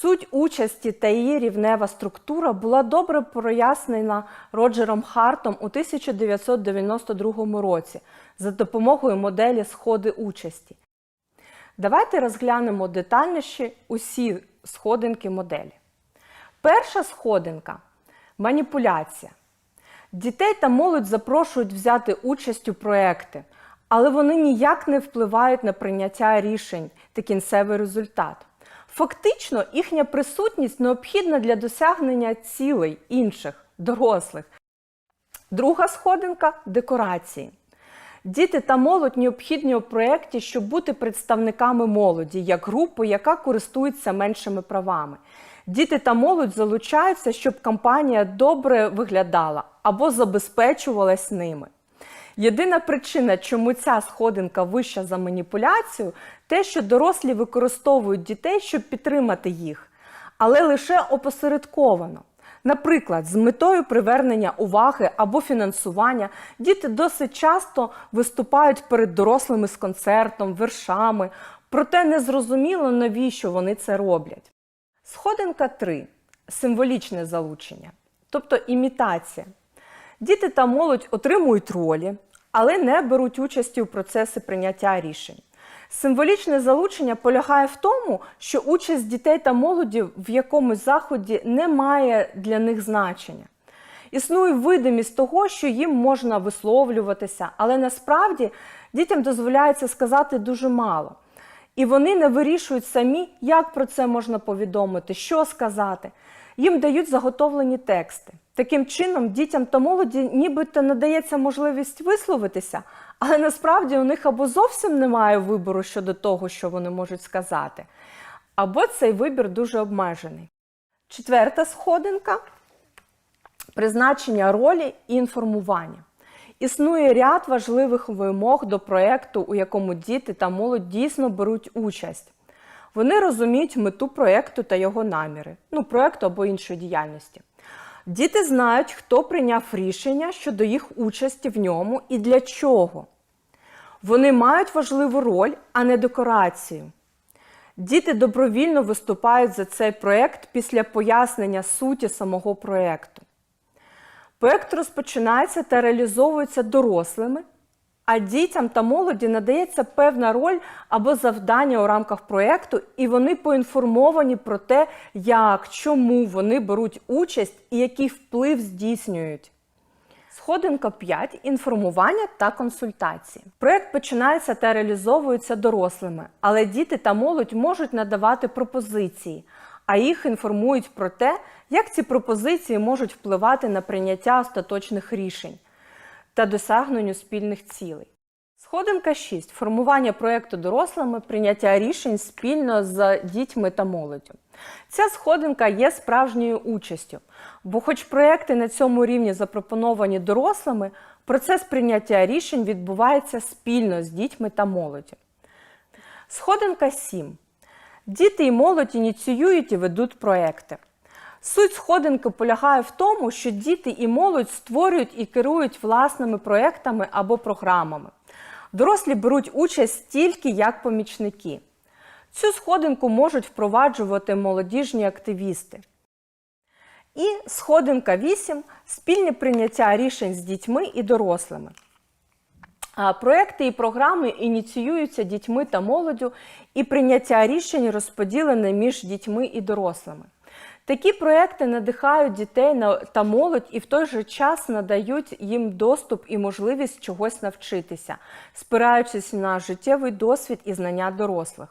Суть участі та її рівнева структура була добре прояснена Роджером Хартом у 1992 році за допомогою моделі сходи участі. Давайте розглянемо детальніше усі сходинки моделі. Перша сходинка маніпуляція. Дітей та молодь запрошують взяти участь у проекти, але вони ніяк не впливають на прийняття рішень та кінцевий результат. Фактично, їхня присутність необхідна для досягнення цілей інших, дорослих. Друга сходинка декорації. Діти та молодь необхідні у проєкті, щоб бути представниками молоді, як групи, яка користується меншими правами. Діти та молодь залучаються, щоб кампанія добре виглядала або забезпечувалась ними. Єдина причина, чому ця сходинка вища за маніпуляцію, те, що дорослі використовують дітей, щоб підтримати їх, але лише опосередковано. Наприклад, з метою привернення уваги або фінансування діти досить часто виступають перед дорослими з концертом, вершами, проте незрозуміло, навіщо вони це роблять. Сходинка 3. Символічне залучення, тобто імітація. Діти та молодь отримують ролі, але не беруть участі у процесі прийняття рішень. Символічне залучення полягає в тому, що участь дітей та молоді в якомусь заході не має для них значення. Існує видимість того, що їм можна висловлюватися, але насправді дітям дозволяється сказати дуже мало. І вони не вирішують самі, як про це можна повідомити, що сказати. Їм дають заготовлені тексти. Таким чином, дітям та молоді нібито надається можливість висловитися, але насправді у них або зовсім немає вибору щодо того, що вони можуть сказати, або цей вибір дуже обмежений. Четверта сходинка призначення ролі і інформування. Існує ряд важливих вимог до проєкту, у якому діти та молодь дійсно беруть участь. Вони розуміють мету проєкту та його наміри, ну, проєкту або іншої діяльності. Діти знають, хто прийняв рішення щодо їх участі в ньому і для чого. Вони мають важливу роль, а не декорацію. Діти добровільно виступають за цей проєкт після пояснення суті самого проєкту. Проєкт розпочинається та реалізовується дорослими, а дітям та молоді надається певна роль або завдання у рамках проєкту, і вони поінформовані про те, як, чому вони беруть участь і який вплив здійснюють. Сходинка 5. Інформування та консультації. Проєкт починається та реалізовується дорослими, але діти та молодь можуть надавати пропозиції, а їх інформують про те, як ці пропозиції можуть впливати на прийняття остаточних рішень та досягненню спільних цілей. Сходинка 6. Формування проєкту дорослими, прийняття рішень спільно з дітьми та молоддю. Ця сходинка є справжньою участю, бо, хоч проєкти на цьому рівні запропоновані дорослими, процес прийняття рішень відбувається спільно з дітьми та молоддю. Сходинка 7. Діти і молодь ініціюють і ведуть проекти. Суть сходинки полягає в тому, що діти і молодь створюють і керують власними проектами або програмами. Дорослі беруть участь тільки як помічники. Цю сходинку можуть впроваджувати молодіжні активісти. І сходинка 8 спільне прийняття рішень з дітьми і дорослими. Проекти і програми ініціюються дітьми та молоддю, і прийняття рішень розподілене між дітьми і дорослими. Такі проекти надихають дітей на- та молодь і в той же час надають їм доступ і можливість чогось навчитися, спираючись на життєвий досвід і знання дорослих.